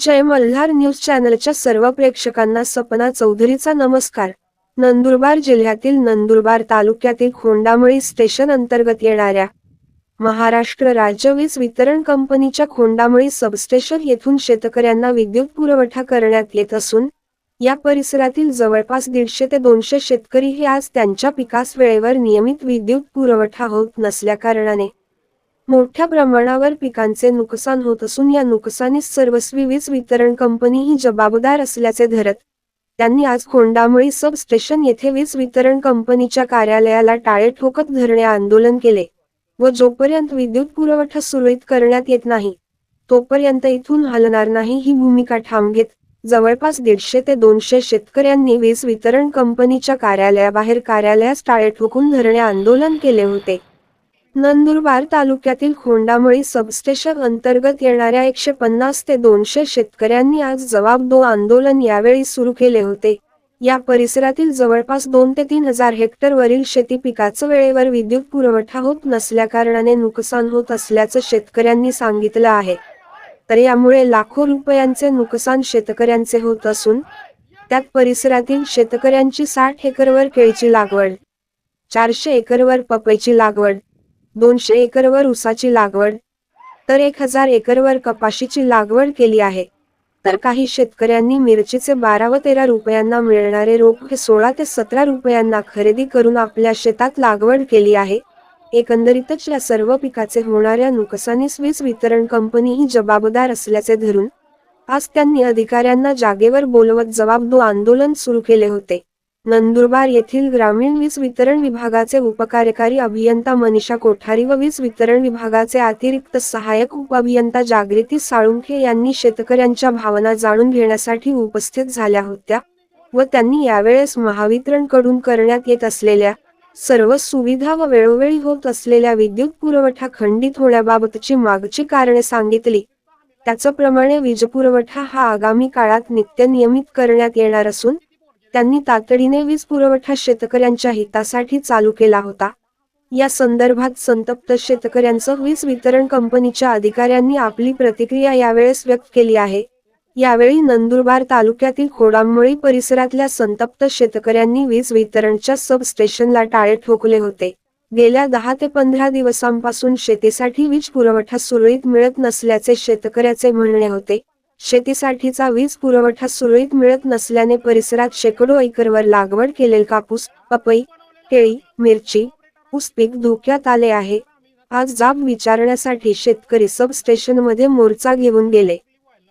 जय Malhar news चॅनलच्या सर्व प्रेक्षकांना सपना चौधरीचा नमस्कार. नंदुरबार जिल्ह्यातील नंदुरबार तालुक्यातील खोंडामळी स्टेशन अंतर्गत येणाऱ्या महाराष्ट्र राज्य वीज वितरण कंपनीच्या खोंडामळी सबस्टेशन येथून शेतकऱ्यांना विद्युत पुरवठा करण्यात येत असून या परिसरातील जवळपास दीडशे ते दोनशे शेतकरी हे आज त्यांच्या पिकास वेळेवर नियमित विद्युत पुरवठा होत नसल्याकारणाने मोठ्या प्रमाणावर पिकांचे नुकसान होत असून या नुकसानीस सर्वस्वी वीज वितरण कंपनी ही जबाबदार असल्याचे धरत त्यांनी आज खोंडामळी सब स्टेशन येथे वीज वितरण कंपनीच्या कार्यालयाला टाळे ठोकत धरणे आंदोलन केले व जोपर्यंत विद्युत पुरवठा सुरळीत करण्यात येत नाही तोपर्यंत इथून हलणार नाही ही भूमिका ठाम घेत जवळपास दीडशे ते दोनशे शेतकऱ्यांनी वीज वितरण कंपनीच्या कार्यालयाबाहेर कार्यालयास टाळे ठोकून धरणे आंदोलन केले होते. नंदुरबार तालुक्यातील खोंडामळी सबस्टेशन अंतर्गत येणाऱ्या एकशे पन्नास ते दोनशे शेतकऱ्यांनी आज जवाब दो आंदोलन यावेळी सुरू केले होते. या परिसरातील जवळपास दोन ते तीन हजार हेक्टरवरील शेती पिकाचं वेळेवर विद्युत पुरवठा होत नसल्याकारणाने नुकसान होत असल्याचं शेतकऱ्यांनी सांगितलं आहे. तर यामुळे लाखो रुपयांचे नुकसान शेतकऱ्यांचे होत असून त्यात परिसरातील शेतकऱ्यांची साठ एकरवर केळीची लागवड चारशे एकरवर पपईची लागवड दोनशे एकरवर ऊसाची लागवड. तर एक हजार एकरवर कपाशीची लागवड केली आहे. तर काही शेतकऱ्यांनी मिरचीचे बारा व तेरा रुपयांना मिळणारे रोप हे सोळा ते सतरा रुपयांना खरेदी करून आपल्या शेतात लागवड केली आहे. एकंदरीतच या सर्व पिकाचे होणाऱ्या नुकसानीस वीज वितरण कंपनी ही जबाबदार असल्याचे धरून आज त्यांनी अधिकाऱ्यांना जागेवर बोलवत जबाबदो आंदोलन सुरू केले होते. नंदुरबार येथील ग्रामीण वीज वितरण विभागाचे उपकार्यकारी अभियंता मनीषा कोठारी व वीज वितरण विभागाचे अतिरिक्त सहाय्यक उपअभियंता जागृती साळुंखे यांनी शेतकऱ्यांच्या भावना जाणून घेण्यासाठी उपस्थित झाल्या होत्या व त्यांनी यावेळेस महावितरणकडून करण्यात येत असलेल्या सर्व सुविधा व वेळोवेळी होत असलेल्या विद्युत पुरवठा खंडित होण्याबाबतची मागची कारणे सांगितली. त्याचप्रमाणे वीज पुरवठा हा आगामी काळात नित्य नियमित करण्यात येणार असून त्यांनी तातडीने वीज पुरवठा शेतकऱ्यांच्या हितासाठी चालू केला होता. या संदर्भात संतप्त शेतकऱ्यांचं वीज वितरण कंपनीच्या अधिकाऱ्यांनी आपली प्रतिक्रिया यावेळेस व्यक्त केली आहे. यावेळी नंदुरबार तालुक्यातील खोडांमळी परिसरातल्या संतप्त शेतकऱ्यांनी वीज वितरणच्या सब स्टेशनला टाळे ठोकले होते. गेल्या दहा ते पंधरा दिवसांपासून शेतीसाठी वीज पुरवठा सुरळीत मिळत नसल्याचे शेतकऱ्याचे म्हणणे होते. शेतीसाठीचा वीज पुरवठा सुरळीत मिळत नसल्याने परिसरात शेकडो एकरवर लागवड केलेल कापूस पपई केळी मिरची ऊस पीक धोक्यात आले आहे. आज जाब विचारण्यासाठी शेतकरी सब स्टेशनमध्ये मोर्चा घेऊन गेले.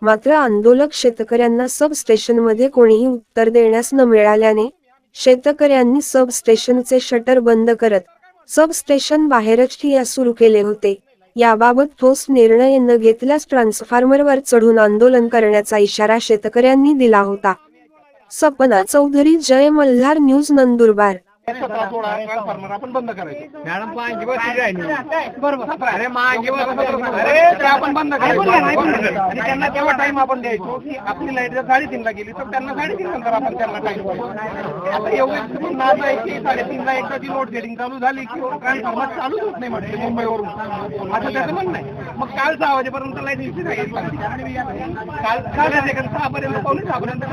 मात्र आंदोलक शेतकऱ्यांना सब स्टेशनमध्ये कोणीही उत्तर देण्यास न मिळाल्याने शेतकऱ्यांनी सब स्टेशनचे शटर बंद करत सबस्टेशन बाहेरच ठिया सुरू केले होते. याबाबत ठोस निर्णय न घेतल्यास ट्रान्सफॉर्मरवर चढून आंदोलन करण्याचा इशारा शेतकऱ्यांनी दिला होता. सपना चौधरी जय मल्हार न्यूज नंदुरबार. आपण बंद करायचे. मॅडम पांगी बसली आहे. बरोबर. अरे मागे बस अरे ते आपण बंद करायचं. आणि त्यांना तेव्हा टाइम आपण द्यायचो की आपली लाइट जर साडेतीनला गेली तर त्यांना साडेतीन नंतर आपण त्यांना टाइम आता एवढं नाच आहे की साडेतीनला एकदाची लोड शेडिंग चालू झाली की ट्रान्सफॉर्मर चालूच होत नाही म्हटलं मुंबईवरून. असं त्याचं म्हणणं आहे. मग काल सहा वाजेपर्यंत लाइट काल काल सेकंड सहा पर्यंत पावणे सहा पर्यंत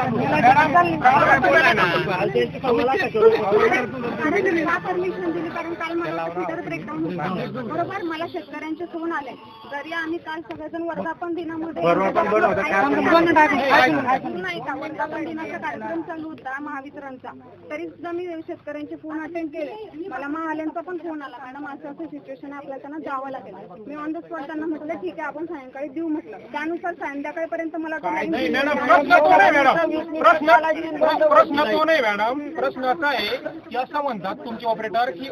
चालू मला परमिशन दिली कारण काल मला फिटर ब्रेकडाऊन होता. बरोबर? मला शेतकऱ्यांचे फोन आले. जरी आम्ही काल सगळेजण वर्धापन दिनामध्ये नाही का? वर्धापन दिनाचा कार्यक्रम चालू होता महावितरणचा. तरी सुद्धा मी शेतकऱ्यांचे फोन अटेंड केले. मला महाल्यांचा पण फोन आला. मॅडम असं असं सिच्युएशन आपल्याला त्यांना जावं लागेल. मी ऑन द स्पॉट त्यांना म्हटलं ठीक आहे आपण सायंकाळी देऊ म्हटलं. त्यानुसार संध्याकाळपर्यंत मला प्रश्न तो नाही मॅडम. प्रश्न असा आहे. असं म्हणतात तुमचे ऑपरेटर की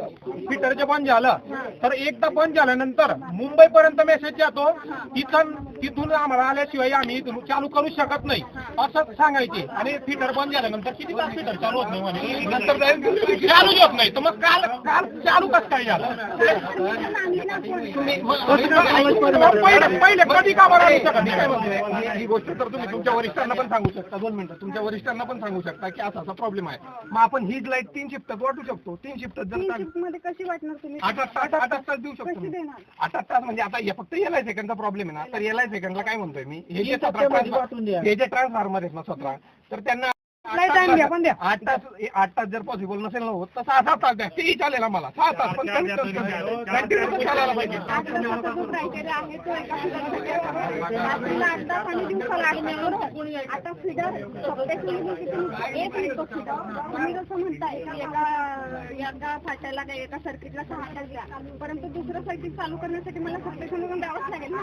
फिटर बंद झालं तर एकदा बंद झाल्यानंतर मुंबई पर्यंत मेसेज जातो तिथं तिथून आम्हाला आल्याशिवाय आम्ही इथून चालू करू शकत नाही. असं सांगायचे. आणि फिटर बंद झाल्यानंतर किती तास फिटर चालू होत नाही म्हणे? नंतर चालूच होत नाही. तर मग काल काल चालू कसं काय झालं? तुम्ही पहिले कधी का बरं नाही? ही- ही गोष्ट तर तुम्ही तुमच्या वरिष्ठांना पण सांगू शकता. दोन मिनिटं. तुमच्या वरिष्ठांना पण सांगू शकता की असा असा प्रॉब्लेम आहे. मग आपण ही लाइट तीन शिफ्ट वाटू शकतो. तीन शिफ्ट जर तीन शिफ्टमध्ये कशी वाटणार तुम्ही? आठ आठ तास आठ आठ तास देऊ शकतो कशी मी. देणार? आठ आठ तास म्हणजे आता हे फक्त एल आय सेकंडचा प्रॉब्लेम आहे ना. तर एल आय सेकंडला काय म्हणतोय मी? हे जे सतरा ट्रान्सफॉर्मर हे जे ट्रान्सफॉर्मर आहेत ना सतरा तर त्यांना आठ time द्या, पण द्या. तास- आठ तास हे आठ तास जर पॉसिबल नसेल ना होत तर सहा सात तास द्या तेही चालेल आम्हाला सहा तास पण कमीत कमी कंटिन्यू चालायला पाहिजे आता फिडर? एक एका फाट्याला काय एका सर्किटला सहा तास द्या परंतु दुसरं सर्किट चालू करण्यासाठी मला वरून द्यावंच लागेल ना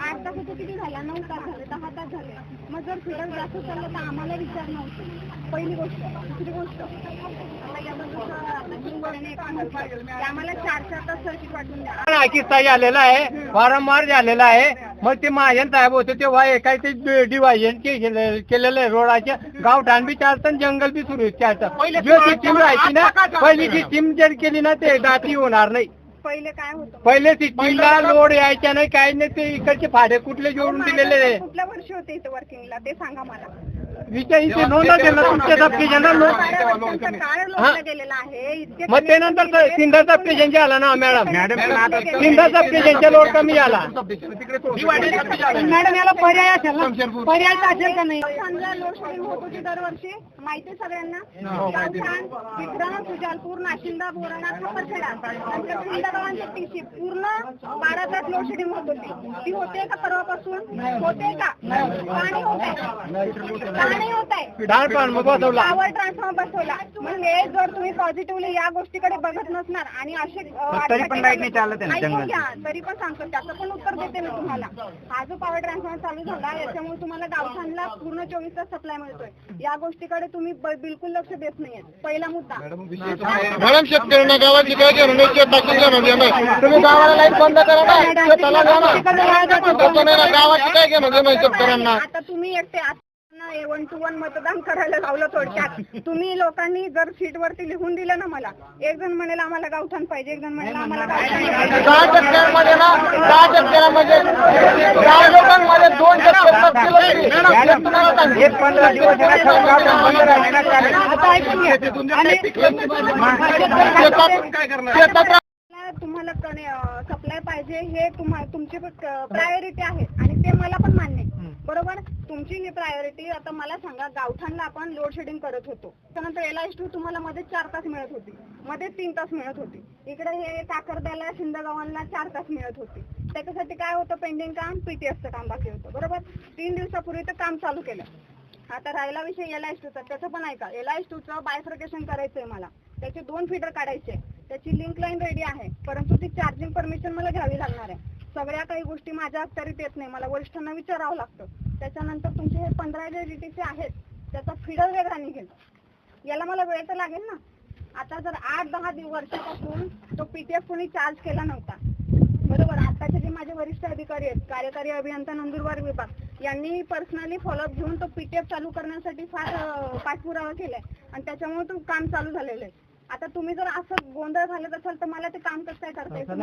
आठ तासाचं किती झाला नऊ तास झाले दहा तास झाले मग जर फिडर जास्त चाललं तर आम्हाला विचार नव्हतं पहिली गोष्ट दुसरी गोष्ट. आम्हाला चार चार तास सर्किट वाटून द्या. किस्सा झालेला आहे. वारंवार झालेला आहे. मग ते महाजन साहेब होते तेव्हा हे काय ते डिवायजन केलेलं आहे. रोडाचे गावठाण बी चालतं जंगल बी सुरू चालतं जो सिस्टीम राहायची ना पहिली सिस्टीम जर केली ना ते दाती होणार नाही. पहिले काय होतं? पहिले सिस्टीमला लोड यायच्या नाही काही नाही ते इकडचे फाडे कुठले जोडून दिलेले कुठल्या वर्षी होते इथे वर्किंगला ते सांगा मला. विषय इथे नोंद केला तुमच्या सबस्टेशनला नोंद हा. गेलेला आहे. इतके मग ते नंतर सिंधा सबस्टेशनचे आला ना मॅडम? सिंधा सबस्टेशनचा लोड कमी आला. मॅडम याला पर्याय असेल ना? पर्याय असेल का नाही? समजा लोड शेडिंग होत होती दरवर्षी माहिती आहे. सगळ्यांना विक्रम नाशिंदा बोराणा नंतर सिंधा गावांची टीसी पूर्ण बारा तास लोड शेडिंग होत होती ती होते का परवापासून? होते का? पाणी होत. पाणी होत आहे. ढाळ पण मग बसवला पॉवर ट्रान्सफॉर्मर बसवला. म्हणजे जर तुम्ही पॉझिटिव्हली या गोष्टीकडे बघत नसणार आणि असे तरी पण लाइट नाही चालत आहे ना ऐकून जंगलात. घ्या तरी पण सांगतो. त्याचं पण उत्तर देते मी तुम्हाला. हा जो पॉवर ट्रान्सफॉर्मर चालू झाला याच्यामुळे तुम्हाला गावठाणला पूर्ण चोवीस तास सप्लाय मिळतोय. या गोष्टीकडे तुम्ही ब- बिलकुल लक्ष देत नाहीये. पहिला मुद्दा. मॅडम शेतकऱ्यांना गावाची काय नाही तुम्ही गावाला लाइट बंद करा ना. शेताला जा ना तसं नाही ना गावाची काय आहे शेतकऱ्यांना आता तुम्ही एकटे वन टू वन मतदान करायला लावलं थोडक्यात. तुम्ही लोकांनी जर सीट वरती लिहून दिलं ना मला एक जण म्हणेल आम्हाला गावठाण पाहिजे एक जण म्हणेल आम्हाला गावठाण तुम्हाला सप्लाय पाहिजे हे तुम्हा तुमची प्रायोरिटी आहे. आणि ते मला पण मान्य आहे. बरोबर? तुमची ही प्रायोरिटी आता मला सांगा गावठाणला आपण लोड शेडिंग करत होतो. त्यानंतर एल आय टू तुम्हाला मध्ये चार तास मिळत होती. मध्ये तीन तास मिळत होती. इकडे हे काकरद्याला शिंदगावांना चार तास मिळत होती. त्याच्यासाठी काय होतं पेंडिंग काम? पीटीएसचं काम बाकी होतं. बरोबर? तीन दिवसापूर्वी ते काम चालू केलं. आता राहिला विषय एल आय टूचा त्याचं पण ऐका. एल आय टूचं बायफ्रिकेशन करायचंय मला. त्याचे दोन फीडर काढायचे. त्याची लिंक लाईन रेडी आहे. परंतु ती चार्जिंग परमिशन मला घ्यावी लागणार आहे. सगळ्या काही गोष्टी माझ्या अखत्यारीत येत नाही. मला वरिष्ठांना विचारावं लागतं. त्याच्यानंतर तुमचे हे पंधरा जे डीटीचे आहेत त्याचा फिडर वेगळा निघेल. याला मला वेळ तर लागेल ना? आता जर आठ दहा दिवस वर्षापासून तो पीटीएफ कोणी चार्ज केला नव्हता. बरोबर? आताचे जे माझे वरिष्ठ अधिकारी आहेत कार्यकारी अभियंता नंदुरबार विभाग यांनी पर्सनली फॉलोअप घेऊन तो पीटीएफ चालू करण्यासाठी फार पाठपुरावा केलाय. आणि त्याच्यामुळे तो काम चालू झालेलं आहे. आता तुम्ही जर असं गोंधळ घालत असाल तर मला ते काम कसं काय करता येतं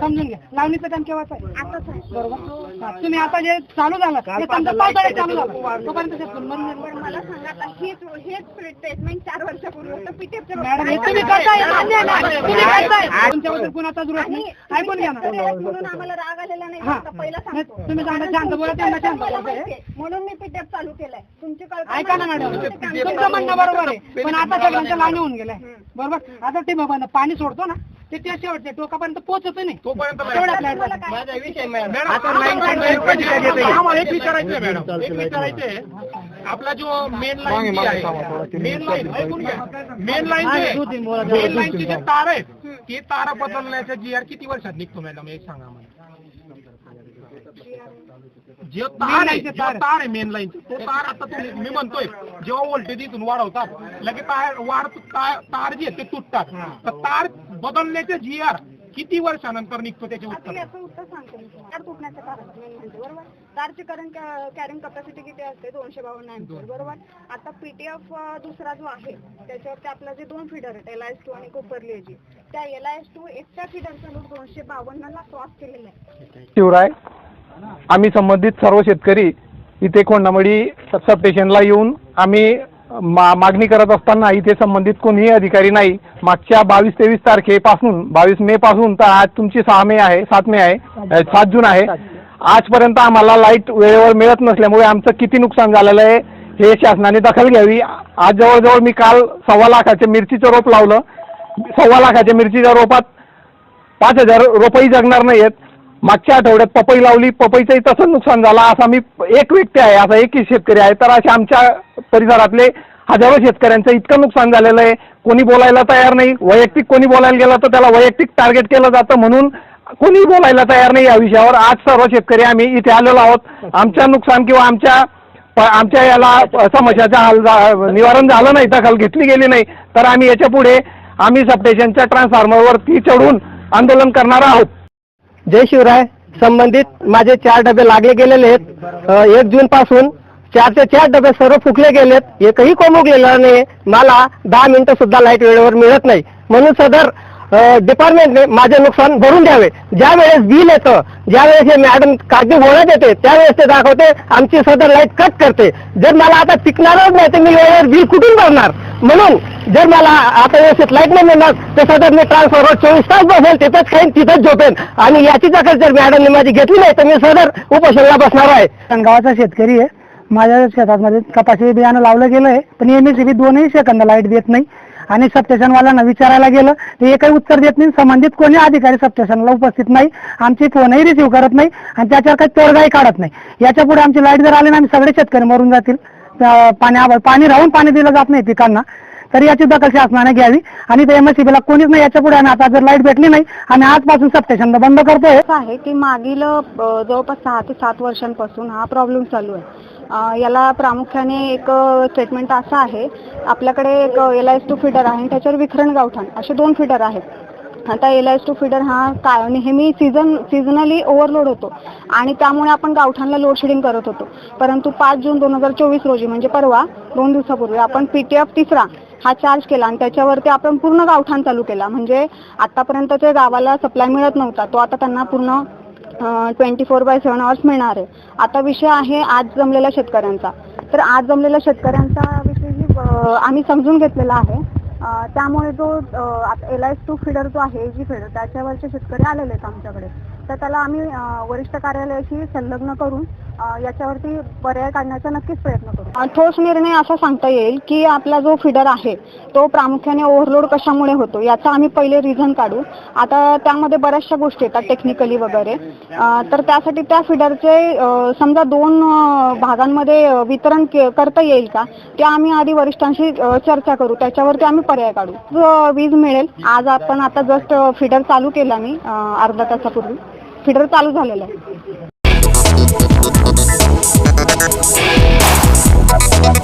समजून घ्या. लावणीचं काम केव्हाच आहे? आताच आहे बरोबर? तुम्ही आता जे चालू झालं ते समजा पावसाळ्यात चालू झालं. तोपर्यंत ते फुल मरून गेलं. पण मला सांगा आता हेच हेच स्टेटमेंट चार वर्षापूर्वी होतं पीटीएफ मॅडम हे तुम्ही करताय मान्य आहे ना? तुम्ही करताय. तुमच्याबद्दल कुणाचा विरोध नाही. ऐकून घ्या ना. म्हणून आम्हाला राग आलेला नाही. हा. आता पहिला नाही, सांगतो. तुम्ही सांगा शांत बोला त्यांना शांत मला. म्हणून मी पीटीएफ चालू केलंय. तुमची कल्पना ऐका ना मॅडम. तुमचं म्हणणं बरोबर आहे. पण आता सगळ्यांच्या लावणी होऊन गेलाय. बरोबर? आता ते बाबा पाणी सोडतो ना ते त्या शेवटच्या टोकापर्यंत पोहोचत नाही. माझा विषय? आम्हाला एक विचारायचं मॅडम. एक विचारायचं आहे. आपला जो मेन लाईन आहे मेन लाईन ऐकून घ्या. मेन लाईन मेन लाईनचे जे तार आहेत ते तार बदलण्याचा जी आर किती वर्षात निघतो मॅडम? एक सांगा मला. जे तार आहे जो तार आहे. मेन लाईन तो तार आता तुम्ही मी म्हणतोय जेव्हा व्होल्टेज इथून वाढवतात लगेच तार वाढ तार तार जे ते तुटतात. तर तार बदलण्याचे जी आर किती वर्षानंतर निघतो त्याचे आता उत्तर? याचं उत्तर सांगते मी तार तुटण्याचं कारण मेन म्हणजे बरोबर? तारची करंट कॅरिंग कॅपॅसिटी किती असते? दोनशे बावन्न बरोबर? आता पीटीएफ दुसरा जो आहे त्याच्यावरती आपला जे दोन फीडर आहेत एल आय एस टू आणि कोपरलेजी त्या एल आय एस टू एकट्या फीडरचा लोड दोनशे बावन्नला क्रॉस केलेला आहे. शिवराय? आम्ही संबंधित सर्व शेतकरी इथे खोंडामडी सब स्टेशनला येऊन आम्ही मा मागणी करत असताना इथे संबंधित कोणीही अधिकारी नाही. मागच्या बावीस तेवीस तारखेपासून बावीस मे पासून तर आज तुमची सहा मे आहे सात मे आहे सात जून आहे. आजपर्यंत आम्हाला लाइट वेळेवर मिळत नसल्यामुळे आमचं किती नुकसान झालेलं आहे हे शासनाने दखल घ्यावी. आज जवळजवळ मी काल सव्वा लाखाचे मिरचीचं रोप लावलं. सव्वा लाखाच्या मिरचीच्या रोपात पाच हजार रोपही जगणार नाहीयेत. मागच्या आठवड्यात पपई लावली पपईचंही तसंच नुकसान झालं. असा मी एक व्यक्ती आहे असा एकही शेतकरी आहे. तर असे आमच्या परिसरातले हजारो शेतकऱ्यांचं इतकं नुकसान झालेलं आहे. कोणी बोलायला तयार नाही. वैयक्तिक कोणी बोलायला गेलं तर त्याला वैयक्तिक टार्गेट केलं जातं म्हणून कोणी बोलायला तयार नाही या विषयावर. आज सर्व शेतकरी आम्ही इथे आलेलो आहोत. आमच्या नुकसान किंवा आमच्या आमच्या याला समस्याचा हल झा- निवारण झालं नाही दखल घेतली गेली नाही तर आम्ही याच्यापुढे आम्ही सबस्टेशनच्या ट्रान्सफॉर्मरवरती चढून आंदोलन करणार आहोत. जय शिवराय. संबंधित माझे चार डबे लागले गेलेले आहेत. एक जून पासून चारचे चार डबे सर्व फुकले गेलेत. एकही कोमुकलेला नाही. मला दहा मिनिटं सुद्धा लाइट वेळेवर मिळत नाही. म्हणून सदर डिपार्टमेंटने माझे नुकसान भरून द्यावे. ज्या वेळेस बिल येतं ज्या वेळेस हे मॅडम कागदी होण्यात येते त्यावेळेस ते दाखवते आमची सदर लाइट कट करते. जर मला आता टिकणारच नाही तर मी वेळेवर बिल कुठून भरणार? म्हणून जर मला आता व्यवस्थित लाइट नाही मिळणार तर सदर मी ट्रान्सफॉर्मर चोवीस तास बसेल तिथंच खाईन तिथंच झोपेन. आणि याची दखल जर मॅडमने माझी घेतली नाही तर मी सदर उपोषणाला बसणार आहे. गावाचा शेतकरी आहे. माझ्या शेतामध्ये कपाशी बियाणं लावलं गेलं आहे पण एम एस दोनही सेकंद लाइट देत नाही. आणि सबस्टेशनवाल्यांना विचारायला गेलं तर एकही उत्तर देत नाही. संबंधित कोणी अधिकारी सबस्टेशनला उपस्थित नाही. आमची फोनही रिसीव्ह करत नाही. आणि त्याच्यावर काही तोडगाही काढत नाही. याच्यापुढे आमची लाइट जर आली ना आम्ही सगळे शेतकरी मरून जातील. पाणी पाणी राहून पाणी दिलं जात नाही पिकांना. तर याची दखल शासनाने घ्यावी. आणि ते एमएससीबीला कोणीच नाही. याच्यापुढे आम्ही आता जर लाइट भेटली नाही आम्ही आजपासून सबस्टेशन बंद करतोय. आहे की मागील जवळपास सहा ते सात वर्षांपासून हा प्रॉब्लेम चालू आहे. याला प्रामुख्याने एक स्टेटमेंट असं आहे. आपल्याकडे एक एल एस टू फिडर आहे आणि त्याच्यावर विखरण गावठाण असे दोन फिडर आहेत. आता एल एस टू फिडर हा काय नेहमी सीझन सीझनली ओव्हरलोड होतो. आणि त्यामुळे आपण गावठाणला लोड शेडिंग करत होतो. परंतु पाच जून दोन हजार चोवीस रोजी म्हणजे परवा दोन दिवसापूर्वी आपण पी टी एफ तिसरा हा चार्ज केला आणि त्याच्यावरती आपण पूर्ण गावठाण चालू केला. म्हणजे आतापर्यंत ते गावाला सप्लाय मिळत नव्हता. तो आता त्यांना पूर्ण twenty four by seven hours मिळणार आहे. आता विषय आहे आज जमलेल्या शेतकऱ्यांचा. तर आज जमलेल्या शेतकऱ्यांचा विषयी आम्ही समजून घेतलेला आहे. त्यामुळे जो एल आय टू फिडर जो आहे जी फिडर त्याच्यावरचे शेतकरी आलेले आहेत आमच्याकडे. तर त्याला आम्ही वरिष्ठ कार्यालयाशी संलग्न करून याच्यावरती पर्याय काढण्याचा नक्कीच प्रयत्न करू. ठोस निर्णय असा सांगता येईल की आपला जो फिडर आहे तो प्रामुख्याने ओव्हरलोड कशामुळे होतो याचा आम्ही पहिले रिझन काढू. आता त्यामध्ये बऱ्याचशा गोष्टी येतात टेक्निकली वगैरे. तर त्यासाठी त्या फिडरचे समजा दोन भागांमध्ये वितरण करता येईल का? ते आम्ही आधी वरिष्ठांशी चर्चा करू. त्याच्यावरती आम्ही पर्याय काढू. वीज मिळेल. आज आपण आता जस्ट फिडर चालू केला मी अर्धा तासापूर्वी. फिडर चालू झालेलं आहे. We'll